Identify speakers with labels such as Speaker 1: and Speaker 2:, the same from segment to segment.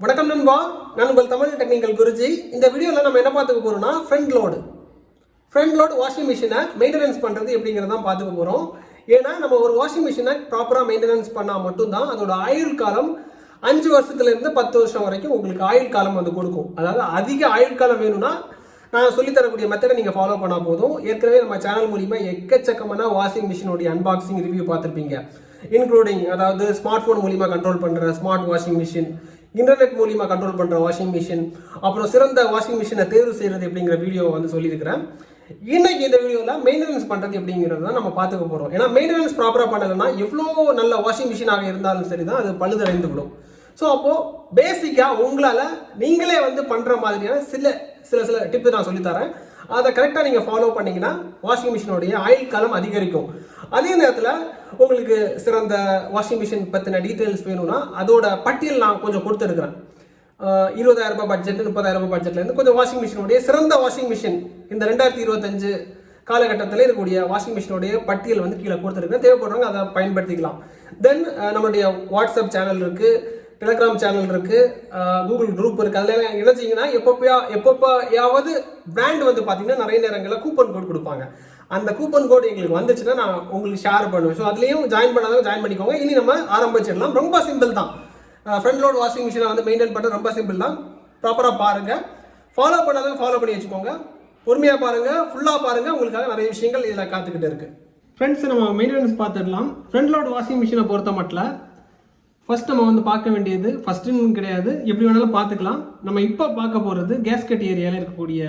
Speaker 1: வணக்கம் நண்பா. நான் உங்கள் தமிழ் டெக்னிக்கல் குருஜி. இந்த வீடியோவில் நம்ம என்ன பார்த்துக்க போகிறோம்னா front load front load washing மிஷினை மெயின்டெனன்ஸ் பண்ணுறது எப்படிங்கிறத தான் பார்த்துக்க போகிறோம் ஏன்னா நம்ம ஒரு வாஷிங் மிஷினை ப்ராப்பராக மெயின்டெனன்ஸ் பண்ணால் மட்டும்தான் அதோட ஆயுள் காலம் அஞ்சு வருஷத்துலேருந்து பத்து வருஷம் வரைக்கும் உங்களுக்கு ஆயுள் காலம் வந்து கொடுக்கும். அதாவது அதிக ஆயுள் காலம் வேணும்னா நான் சொல்லித் தரக்கூடிய மெத்தடை நீங்கள் ஃபாலோ பண்ணால் போதும். ஏற்கனவே நம்ம சேனல் மூலிமா எக்கச்சக்கமான வாஷிங் மிஷினுடைய அன்பாக்சிங் ரிவ்யூ பார்த்துருப்பீங்க. இன்க்ளூடிங் அதாவது ஸ்மார்ட் ஃபோன் மூலிமா கண்ட்ரோல் பண்ணுற ஸ்மார்ட் வாஷிங் மிஷின் இன்டர்நெட் மூலிமா கண்ட்ரோல் பண்ணுற வாஷிங் மிஷின் அப்புறம் சிறந்த வாஷிங் மிஷினை தேர்வு செய்கிறது எப்படிங்கிற வீடியோ வந்து சொல்லியிருக்கிறேன். இன்னைக்கு இந்த வீடியோவில் மெயின்டெனன்ஸ் பண்ணுறது எப்படிங்கிறது தான் நம்ம பார்த்துக்க போகிறோம் ஏன்னா மெயின்டெனன்ஸ் ப்ராப்பராக பண்ணலைன்னா எவ்வளோ நல்ல வாஷிங் மிஷினாக இருந்தாலும் சரி தான் அது பழுதடைந்து விடும். ஸோ அப்போது பேசிக்காக உங்களால் நீங்களே வந்து பண்ணுற மாதிரியான சில சில சில டிப்பு நான் சொல்லித்தரேன் அதை கரெக்டாக நீங்கள் ஃபாலோ பண்ணிங்கன்னா வாஷிங் மிஷினுடைய ஆயுள் காலம் அதிகரிக்கும். அதே நேரத்தில் உங்களுக்கு சிறந்த வாஷிங் மிஷின் பற்றின டீட்டெயில்ஸ் வேணும்னா அதோட பட்டியல் நான் கொஞ்சம் கொடுத்துருக்குறேன். இருபதாயிரம் ரூபாய் பட்ஜெட் முப்பதாயிரம் ரூபாய் பட்ஜெட்லேருந்து கொஞ்சம் வாஷிங் மிஷினுடைய சிறந்த வாஷிங் மிஷின் இந்த ரெண்டாயிரத்தி இருபத்தஞ்சு காலகட்டத்தில் இருக்கக்கூடிய வாஷிங் மிஷினுடைய பட்டியல் வந்து கீழே கொடுத்துருக்கேன் தேவைப்படுறவங்க அதை பயன்படுத்திக்கலாம். தென் நம்மளுடைய வாட்ஸ்அப் சேனல் இருக்குது டெலகிராம் சேனல் இருக்குது கூகுள் குரூப் இருக்குது அதில் என்ன செய்யுங்கன்னா எப்பப்போ எப்பப்போயாவது பிராண்ட் வந்து பார்த்தீங்கன்னா நிறைய நேரங்களில் கூப்பன் கோட் கொடுப்பாங்க. அந்த கூப்பன் கோட் எங்களுக்கு வந்துச்சுன்னா நான் உங்களுக்கு ஷேர் பண்ணுவேன். ஸோ அதுலேயும் ஜாயின் பண்ணாதவங்க ஜாயின் பண்ணிக்கோங்க. இனி நம்ம ஆரம்பிச்சிடலாம். ரொம்ப சிம்பிள் தான். ஃப்ரண்ட் லோட் வாஷிங் மிஷினை வந்து மெயின்டைன் பண்ணுறது ரொம்ப சிம்பிள் தான். ப்ராப்பராக பாருங்கள் ஃபாலோ பண்ணாதவங்க ஃபாலோ பண்ணி வச்சுக்கோங்க. பொறுமையாக பாருங்கள் ஃபுல்லாக பாருங்கள் உங்களுக்காக நிறைய விஷயங்கள் இதில் காத்துக்கிட்டு இருக்குது ஃப்ரெண்ட்ஸ் நம்ம மெயின்டெனன்ஸ் பார்த்துடலாம் ஃப்ரண்ட் லோட் வாஷிங் மிஷினை பொறுத்த மட்டும் ஃபஸ்ட் நம்ம வந்து பார்க்க வேண்டியது ஃபஸ்ட்டுன்னு கிடையாது. எப்படி வேணாலும் பார்த்துக்கலாம். நம்ம இப்போ பார்க்க போகிறது கேஸ்கட் ஏரியாவில் இருக்கக்கூடிய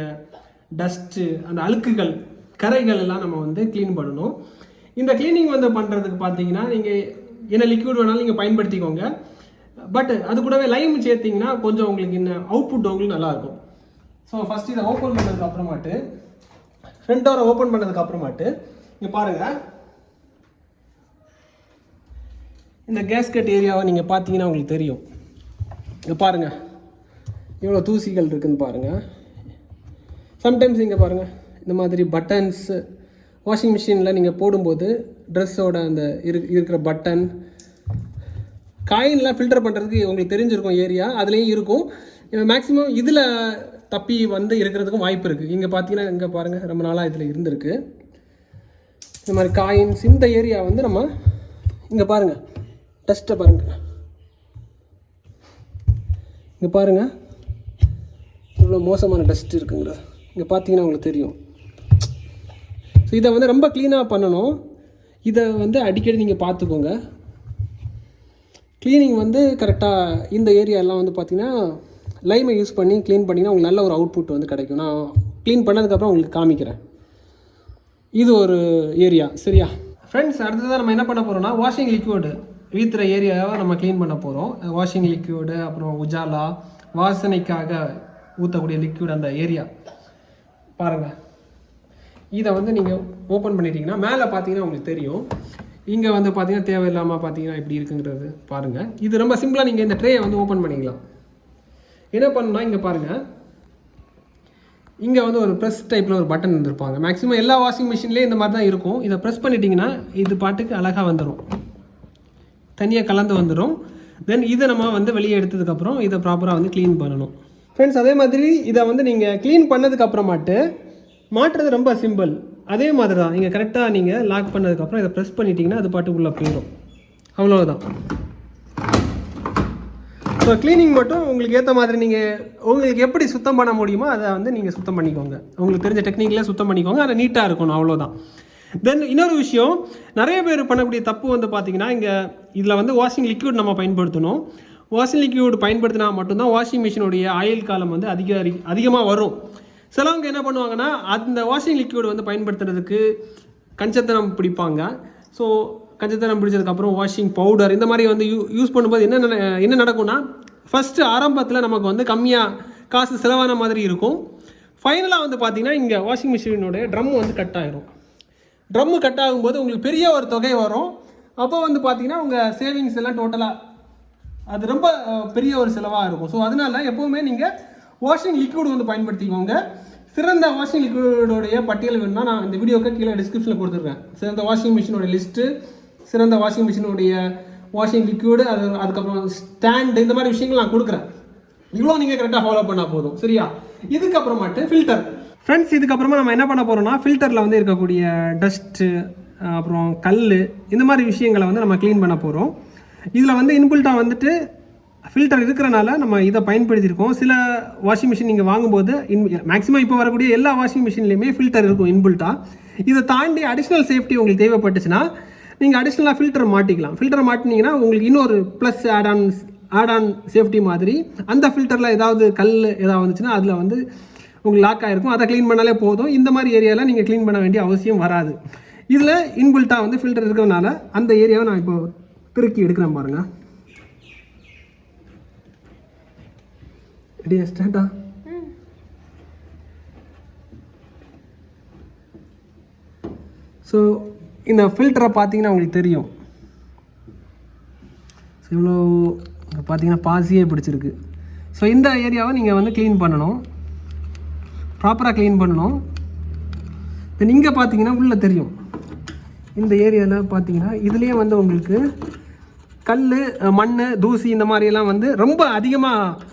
Speaker 1: டஸ்ட்டு அந்த அழுக்குகள் கரைகள் எல்லாம் நம்ம வந்து க்ளீன் பண்ணணும். இந்த க்ளீனிங் வந்து பண்ணுறதுக்கு பார்த்தீங்கன்னா நீங்கள் என்ன லிக்விட் வேணாலும் நீங்கள் பயன்படுத்திக்கோங்க. பட் அது கூடவே லைம் சேர்த்திங்கன்னா கொஞ்சம் உங்களுக்கு இன்னும் அவுட்புட் உங்களுக்கு நல்லாயிருக்கும் ஸோ ஃபஸ்ட் இதை ஓப்பன் பண்ணதுக்கு அப்புறமாட்டு ஃப்ரண்ட் டோரை ஓப்பன் பண்ணதுக்கு அப்புறமாட்டு இங்கே பாருங்கள் இந்த கேஸ்கட் ஏரியாவை நீங்கள் பார்த்தீங்கன்னா உங்களுக்கு தெரியும். இங்கே பாருங்கள் எவ்வளோ தூசிகள் இருக்குதுன்னு பாருங்கள் சம்டைம்ஸ் இங்கே பாருங்கள் இந்த மாதிரி பட்டன்ஸு வாஷிங் மிஷினில் நீங்கள் போடும்போது ட்ரெஸ்ஸோட அந்த இரு இருக்கிற பட்டன் காயின்லாம் ஃபில்டர் பண்ணுறதுக்கு உங்களுக்கு தெரிஞ்சிருக்கும் ஏரியா அதுலேயும் இருக்கும். மேக்ஸிமம் இதில் தப்பி வந்து இருக்கிறதுக்கும் வாய்ப்பு இருக்குது இங்கே பார்த்தீங்கன்னா இங்கே பாருங்கள் ரொம்ப நாளாக இதில் இருந்திருக்கு. இந்த மாதிரி காயின்ஸ் இந்த ஏரியா வந்து நம்ம இங்கே பாருங்கள் டஸ்ட்டை பாருங்கள் இங்கே பாருங்கள் இவ்வளோ மோசமான டஸ்ட் இருக்குங்கிற இங்கே பார்த்தீங்கன்னா உங்களுக்கு தெரியும். ஸோ இதை வந்து ரொம்ப க்ளீனாக பண்ணணும். இதை வந்து அடிக்கடி நீங்கள் பார்த்துக்கோங்க க்ளீனிங் வந்து கரெக்டாக இந்த ஏரியாலாம் வந்து பார்த்தீங்கன்னா லைமை யூஸ் பண்ணி க்ளீன் பண்ணிங்கன்னா உங்களுக்கு நல்ல ஒரு அவுட்புட் வந்து கிடைக்கும். நான் க்ளீன் பண்ணதுக்கப்புறம் உங்களுக்கு காமிக்கிறேன். இது ஒரு ஏரியா சரியா? ஃப்ரெண்ட்ஸ் அடுத்ததாக நம்ம என்ன பண்ண போகிறோம்னா வாஷிங் லிக்விடு வீத்துற ஏரியாவை நம்ம க்ளீன் பண்ண போகிறோம் வாஷிங் லிக்யூடு அப்புறம் உஜாலா வாசனைக்காக ஊற்றக்கூடிய லிக்யூட் அந்த ஏரியா பாருங்கள் இதை வந்து நீங்கள் ஓப்பன் பண்ணிட்டீங்கன்னா மேலே பார்த்தீங்கன்னா உங்களுக்கு தெரியும். இங்கே வந்து பார்த்தீங்கன்னா தேவையில்லாமல் பார்த்தீங்கன்னா இப்படி இருக்குங்கிறது பாருங்கள் இது ரொம்ப சிம்பிளாக நீங்கள் இந்த ட்ரேயை வந்து ஓப்பன் பண்ணிக்கலாம். என்ன பண்ணுன்னா இங்கே பாருங்கள் இங்கே வந்து ஒரு ப்ரெஸ் டைப்பில் ஒரு பட்டன் இருந்திருப்பாங்க. மேக்ஸிமம் எல்லா வாஷிங் மிஷின்லேயும் இந்த மாதிரி தான் இருக்கும். இதை ப்ரெஸ் பண்ணிட்டீங்கன்னா இது பாட்டுக்கு அழகாக வந்துடும் தனியாக கலந்து வந்துடும் தென் இதை நம்ம வந்து வெளியே எடுத்ததுக்கப்புறம் இதை ப்ராப்பராக வந்து க்ளீன் பண்ணணும். ஃப்ரெண்ட்ஸ் அதே மாதிரி இதை வந்து நீங்கள் க்ளீன் பண்ணதுக்கப்புறமாட்டு மாட்டுறது ரொம்ப சிம்பிள் அதே மாதிரி தான் நீங்கள் கரெக்டாக நீங்கள் லாக் பண்ணதுக்கப்புறம் இதை ப்ரெஸ் பண்ணிட்டீங்கன்னா அது பாட்டுக்குள்ளே போயிடும் அவ்வளோதான் ஸோ க்ளீனிங் மட்டும் உங்களுக்கு ஏற்ற மாதிரி நீங்கள் உங்களுக்கு எப்படி சுத்தம் பண்ண முடியுமோ அதை வந்து நீங்கள் சுத்தம் பண்ணிக்கோங்க. உங்களுக்கு தெரிஞ்ச டெக்னிக்கில் சுத்தம் பண்ணிக்கோங்க. அதை நீட்டாக இருக்கணும். அவ்வளோதான் தென் இன்னொரு விஷயம் நிறைய பேர் பண்ணக்கூடிய தப்பு வந்து பார்த்தீங்கன்னா இங்கே இதில் வந்து வாஷிங் லிக்விட் நம்ம பயன்படுத்தணும். வாஷிங் லிக்விட் பயன்படுத்தினா மட்டும்தான் வாஷிங் மிஷினுடைய ஆயுள் காலம் வந்து அதிக அதிகமாக வரும். சிலவங்க என்ன பண்ணுவாங்கன்னா அந்த வாஷிங் லிக்விட் வந்து பயன்படுத்துறதுக்கு கஞ்சத்தனம் பிடிப்பாங்க. ஸோ கஞ்சத்தனம் பிடிச்சதுக்கப்புறம் வாஷிங் பவுடர் இந்த மாதிரி வந்து யூ யூஸ் பண்ணும்போது என்ன நட- என்ன நடக்கும்னா ஃபஸ்ட்டு ஆரம்பத்தில் நமக்கு வந்து கம்மியாக காசு செலவான மாதிரி இருக்கும். ஃபைனலாக வந்து பார்த்தீங்கன்னா இங்கே வாஷிங் மிஷினுடைய ட்ரம் வந்து கட் ஆயிரும். ட்ரம்மு கட் ஆகும்போது உங்களுக்கு பெரிய ஒரு தொகை வரும். அப்போ வந்து பார்த்தீங்கன்னா உங்கள் சேவிங்ஸ் எல்லாம் டோட்டலாக அது ரொம்ப பெரிய ஒரு செலவாக இருக்கும். ஸோ அதனால எப்போவுமே நீங்கள் வாஷிங் லிக்விட் வந்து பயன்படுத்திக்கோங்க. சிறந்த வாஷிங் லிக்விடோடைய பட்டியல் வேணும்னா நான் இந்த வீடியோக்கு கீழே டிஸ்கிரிப்ஷனில் கொடுத்துருக்கேன். சிறந்த வாஷிங் மிஷினோட லிஸ்ட்டு சிறந்த வாஷிங் மிஷினுடைய வாஷிங் லிக்விடு அது அதுக்கப்புறம் ஸ்டாண்டு இந்த மாதிரி விஷயங்கள் நான் கொடுக்குறேன். இவ்வளோ நீங்கள் கரெக்டாக ஃபாலோ பண்ணால் போதும். சரியா? இதுக்கப்புறமாட்டு ஃபில்டர் ஃப்ரெண்ட்ஸ் இதுக்கப்புறமா நம்ம என்ன பண்ண போகிறோம்னா ஃபில்டரில் வந்து இருக்கக்கூடிய டஸ்ட்டு அப்புறம் கல் இந்த மாதிரி விஷயங்களை வந்து நம்ம க்ளீன் பண்ண போகிறோம் இதில் வந்து இன்புல்ட்டாக வந்துட்டு ஃபில்டர் இருக்கிறனால நம்ம இதை பயன்படுத்தியிருக்கோம். சில வாஷிங் மிஷின் நீங்கள் வாங்கும்போது இன் மேக்ஸிமம் இப்போ வரக்கூடிய எல்லா வாஷிங் மிஷின்லேயுமே ஃபில்டர் இருக்கும் இன்புல்ட்டாக இதை தாண்டி அடிஷ்னல் சேஃப்டி உங்களுக்கு தேவைப்பட்டுச்சுன்னா நீங்கள் அடிஷ்னலாக ஃபில்டர் மாட்டிக்கலாம். ஃபில்டர் மாட்டினீங்கன்னா உங்களுக்கு இன்னொரு plus add on add on safety மாதிரி அந்த ஃபில்டரில் ஏதாவது கல் ஏதாவது வந்துச்சுன்னா அதில் வந்து உங்களுக்கு லாக் ஆகிருக்கும் அதை க்ளீன் பண்ணாலே போதும். இந்த மாதிரி ஏரியாவில் நீங்கள் க்ளீன் பண்ண வேண்டிய அவசியம் வராது. இதில் இன்பில்ட்டாக வந்து ஃபில்டர் இருக்கிறதுனால அந்த ஏரியாவை நான் இப்போ திருக்கி எடுக்கிறேன் பாருங்கள் ரெடியா ஸ்டார்ட்டா ஸோ இந்த ஃபில்டரை பார்த்தீங்கன்னா உங்களுக்கு தெரியும். ஸோ இவ்வளோ பார்த்தீங்கன்னா பாசியே பிடிச்சிருக்கு. ஸோ இந்த ஏரியாவை நீங்கள் வந்து க்ளீன் பண்ணணும். ப்ராப்பராக க்ளீன் பண்ணணும். தென் இங்கே பார்த்தீங்கன்னா உள்ளே தெரியும். இந்த ஏரியாவில் பார்த்தீங்கன்னா இதுலேயே வந்து உங்களுக்கு கல் மண் தூசி இந்த மாதிரியெல்லாம் வந்து ரொம்ப அதிகமாக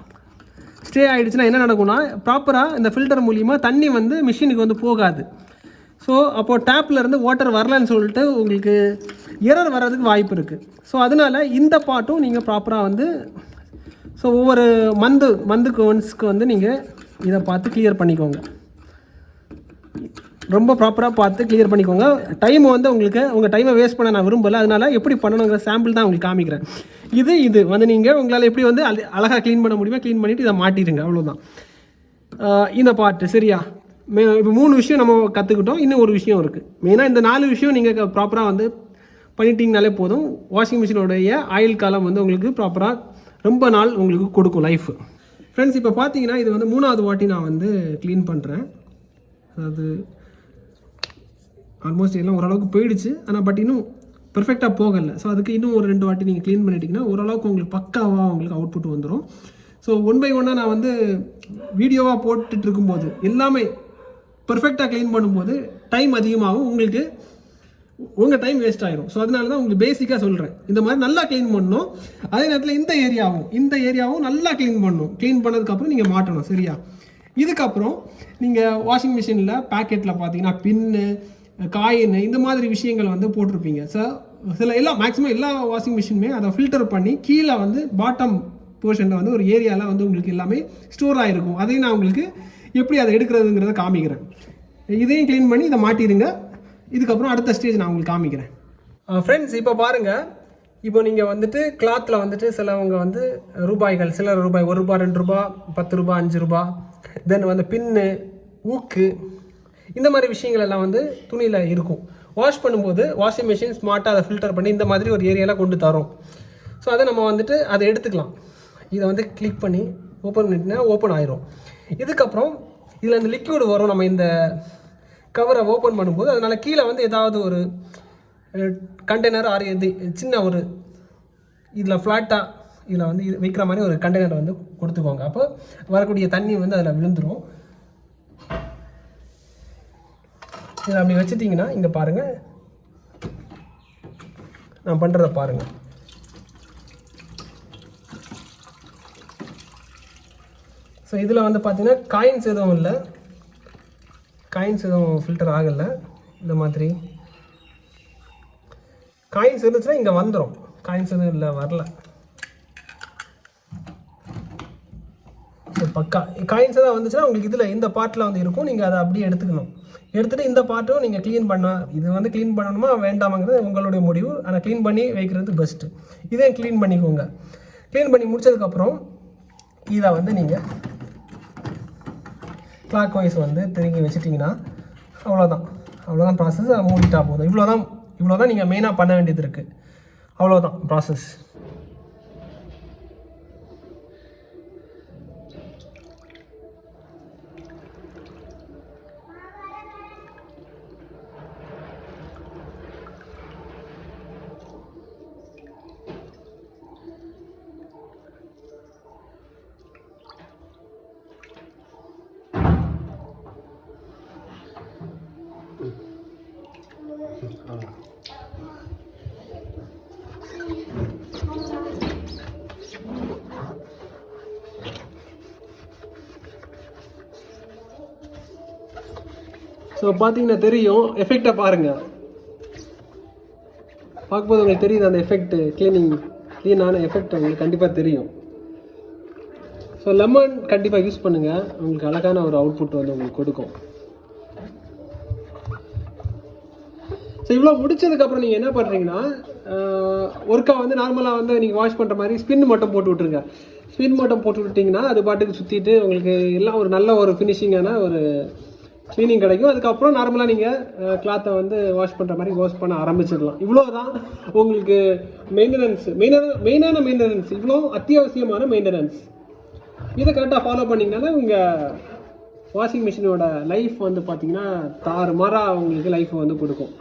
Speaker 1: ஸ்டே ஆகிடுச்சுன்னா என்ன நடக்கும்னா ப்ராப்பராக இந்த ஃபில்டர் மூலியமாக தண்ணி வந்து மிஷினுக்கு வந்து போகாது. ஸோ அப்போது டேப்லேருந்து வாட்டர் வரலன்னு சொல்லிட்டு உங்களுக்கு எரர் வர்றதுக்கு வாய்ப்பு இருக்குது ஸோ அதனால இந்த பாட்டும் நீங்கள் ப்ராப்பராக வந்து ஸோ ஒவ்வொரு மந்து மந்துக்கு ஒன்ஸ்க்கு வந்து நீங்கள் இதை பார்த்து கிளியர் பண்ணிக்கோங்க. ரொம்ப ப்ராப்பராக பார்த்து கிளியர் பண்ணிக்கோங்க. டைம் வந்து உங்களுக்கு உங்கள் டைமை வேஸ்ட் பண்ண நான் விரும்பலை. அதனால் எப்படி பண்ணணுங்கிற சாம்பிள் தான் உங்களுக்கு காமிக்கிறேன். இது இது. வந்து நீங்கள் உங்களால் எப்படி வந்து அழகாக க்ளீன் பண்ண முடியுமோ க்ளீன் பண்ணிவிட்டு இதை மாட்டிடுங்க. அவ்வளோதான் இந்த பாட்டு சரியா? மே இப்போ மூணு விஷயம் நம்ம கற்றுக்கிட்டோம் இன்னும் ஒரு விஷயம் இருக்குது மெயினாக இந்த நாலு விஷயம் நீங்கள் ப்ராப்பராக வந்து பண்ணிட்டீங்கனாலே போதும். வாஷிங் மிஷினோடைய ஆயில் காலம் வந்து உங்களுக்கு ப்ராப்பராக ரொம்ப நாள் உங்களுக்கு கொடுக்கும் லைஃப் ஃப்ரெண்ட்ஸ் இப்போ பார்த்தீங்கன்னா இது வந்து மூணாவது வாட்டி நான் வந்து க்ளீன் பண்ணுறேன் அதாவது ஆல்மோஸ்ட் எல்லாம் ஓரளவுக்கு போயிடுச்சு. ஆனால் பட் இன்னும் பெர்ஃபெக்டாக போகலை. ஸோ அதுக்கு இன்னும் ஒரு ரெண்டு வாட்டி நீங்கள் க்ளீன் பண்ணிட்டீங்கன்னா ஓரளவுக்கு உங்களுக்கு பக்காவாக உங்களுக்கு அவுட்புட் வந்துடும் ஸோ ஒன் பை ஒன்னாக நான் வந்து வீடியோவாக போட்டுட்டு இருக்கும்போது எல்லாமே பர்ஃபெக்டாக க்ளீன் பண்ணும்போது டைம் அதிகமாகும். உங்களுக்கு உங்கள் டைம் வேஸ்ட் ஆயிடும் ஸோ அதனால தான் உங்களுக்கு பேசிக்காக சொல்கிறேன் இந்த மாதிரி நல்லா க்ளீன் பண்ணணும். அதே நேரத்தில் இந்த ஏரியாவும் இந்த ஏரியாவும் நல்லா க்ளீன் பண்ணணும். க்ளீன் பண்ணதுக்கப்புறம் நீங்கள் மாட்டணும் சரியா? இதுக்கப்புறம் நீங்கள் வாஷிங் மிஷினில் பேக்கெட்டில் பார்த்தீங்கன்னா பின்னு காயின் இந்த மாதிரி விஷயங்கள் வந்து போட்டிருப்பீங்க. ஸோ சில எல்லா மேக்ஸிமம் எல்லா வாஷிங் மிஷினுமே அதை ஃபில்டர் பண்ணி கீழே வந்து பாட்டம் போர்ஷனில் வந்து ஒரு ஏரியாவில் வந்து உங்களுக்கு எல்லாமே ஸ்டோர் ஆகிருக்கும் அதையும் நான் உங்களுக்கு எப்படி அதை எடுக்கிறதுங்கிறத காமிக்கிறேன். இதையும் க்ளீன் பண்ணி இதை மாட்டிடுங்க. இதுக்கப்புறம் அடுத்த ஸ்டேஜ் நான் உங்களுக்கு காமிக்கிறேன். ஃப்ரெண்ட்ஸ் இப்போ பாருங்கள் இப்போ நீங்கள் வந்துட்டு கிளாத்தில் வந்துட்டு சிலவங்க வந்து ரூபாய்கள் சில ரூபாய் ஒரு ரூபாய் ரெண்டு ரூபாய் பத்து ரூபாய் அஞ்சு ரூபாய் தென் வந்து பின்னு ஊக்கு இந்த மாதிரி விஷயங்கள் எல்லாம் வந்து துணியில் இருக்கும். வாஷ் பண்ணும்போது வாஷிங் மிஷின் ஸ்மார்ட்டாக அதை ஃபில்டர் பண்ணி இந்த மாதிரி ஒரு ஏரியாவில் கொண்டு தரும். ஸோ அதை நம்ம வந்துட்டு அதை எடுத்துக்கலாம். இதை வந்து கிளிக் பண்ணி ஓப்பன் பண்ணிட்டுனா ஓப்பன் ஆயிரும். இதுக்கப்புறம் இதில் இந்த லிக்விட் வரும். நம்ம இந்த கவரை ஓப்பன் பண்ணும்போது அதனால் கீழே வந்து ஏதாவது ஒரு கண்டெய்னர் ஆர் இது சின்ன ஒரு இதில் ஃப்ளாட்டாக இதில் வந்து இது வைக்கிற மாதிரி ஒரு கண்டெய்னர் வந்து கொடுத்துக்கோங்க. அப்போ வரக்கூடிய தண்ணி வந்து அதில் விழுந்துடும் இதில் அப்படி வச்சுட்டிங்கன்னா இங்கே பாருங்கள் நான் பண்ணுறதை பாருங்கள் ஸோ இதில் வந்து பார்த்தீங்கன்னா காயின்ஸ் எதுவும் இல்லை. காயின்ஸ் எதுவும் ஃபில்டர் ஆகலை. இந்த மாதிரி. காயின்ஸ் இருந்துச்சுன்னா இங்கே வந்துடும் காயின்ஸ் எதுவும் இல்லை வரல. பக்கா. காயின்ஸ் எதாவது வந்துச்சுன்னா உங்களுக்கு இதில் இந்த பார்ட்டில் வந்து இருக்கும். நீங்கள் அதை அப்படியே எடுத்துக்கணும். எடுத்துகிட்டு இந்த பார்ட்டும் நீங்கள் க்ளீன் பண்ண இது வந்து க்ளீன் பண்ணணுமா வேண்டாமாங்கிறது உங்களுடைய முடிவு. ஆனால் க்ளீன் பண்ணி வைக்கிறது பெஸ்ட்டு இதே க்ளீன் பண்ணிக்கோங்க. க்ளீன் பண்ணி முடிச்சதுக்கப்புறம் இதை வந்து நீங்கள் கிளாக் வைஸ் வந்து திரும்பி வச்சிட்டிங்கன்னா அவ்வளோதான் அவ்வளோதான் ப்ராசஸ் மூடிட்டா போதும். இவ்வளோ தான் இவ்வளோ தான் நீங்கள் மெயினாக பண்ண வேண்டியது இருக்குது அவ்வளோதான் ப்ராசஸ் ஸோ பார்த்தீங்கன்னா தெரியும் எஃபெக்டை பாருங்கள் பார்க்கும்போது உங்களுக்கு தெரியுது அந்த எஃபெக்ட் க்ளீனிங் க்ளீனான எஃபெக்ட் உங்களுக்கு கண்டிப்பாக தெரியும். ஸோ லெமன் கண்டிப்பாக யூஸ் பண்ணுங்கள் உங்களுக்கு அழகான ஒரு அவுட்புட் வந்து உங்களுக்கு கொடுக்கும். ஸோ இவ்வளோ முடிச்சதுக்கப்புறம் நீங்கள் என்ன பண்ணுறீங்கன்னா ஒர்க்கா வந்து நார்மலாக வந்து நீங்கள் வாஷ் பண்ணுற மாதிரி ஸ்பின் மட்டும் போட்டு விட்ருங்க ஸ்பின் மட்டும் போட்டு விட்டிங்கன்னா அது பாட்டுக்கு சுற்றிட்டு உங்களுக்கு எல்லாம் ஒரு நல்ல ஒரு ஃபினிஷிங்கான ஒரு க்ளீனிங் கிடைக்கும். அதுக்கப்புறம் நார்மலாக நீங்கள் கிளாத்தை வந்து வாஷ் பண்ணுற மாதிரி வாஷ் பண்ண ஆரம்பிச்சிடலாம். இவ்வளோ தான் உங்களுக்கு மெயின்டெனன்ஸ் மெயினான மெயினான மெயின்டெனன்ஸ் இவ்வளோ அத்தியாவசியமான மெயின்டெனன்ஸ் இதை கரெக்டாக ஃபாலோ பண்ணிங்கனால உங்கள் வாஷிங் மிஷினோட லைஃப் வந்து பார்த்தீங்கன்னா தாறுமாறாக உங்களுக்கு லைஃப் வந்து கொடுக்கும்.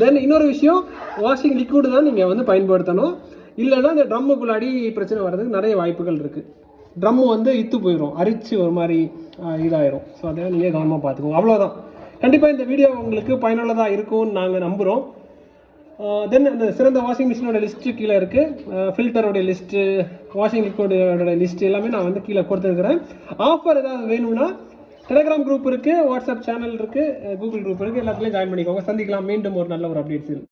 Speaker 1: தென் இன்னொரு விஷயம் வாஷிங் லிக்விடு தான் நீங்கள் வந்து பயன்படுத்தணும். இல்லைன்னா இந்த ட்ரம்முக்குள்ளாடி பிரச்சனை வர்றதுக்கு நிறைய வாய்ப்புகள் இருக்குது ட்ரம்மு வந்து இத்து போயிடும் அரிச்சு ஒரு மாதிரி இதாயிரும். ஸோ அதை நீங்கள் கவனமாக பார்த்துக்கோங்க. அவ்வளோதான் கண்டிப்பாக இந்த வீடியோ உங்களுக்கு பயனுள்ளதாக இருக்கும்னு நாங்கள் நம்புகிறோம் தென் அந்த சிறந்த வாஷிங் மிஷினோட லிஸ்ட்டு கீழே இருக்குது ஃபில்டரோடைய லிஸ்ட்டு வாஷிங் லிக்விடோட லிஸ்ட் எல்லாமே நான் வந்து கீழே கொடுத்துருக்குறேன். ஆஃபர் ஏதாவது வேணும்னா டெலிகிராம் குரூப் இருக்குது வாட்ஸ்அப் சேனல் இருக்குது கூகுள் குரூப் இருக்குது எல்லாத்துலேயும் ஜாயின் பண்ணிக்கோங்க. சந்திக்கலாம். மீண்டும் ஒரு நல்ல ஒரு அப்டேட்ஸில்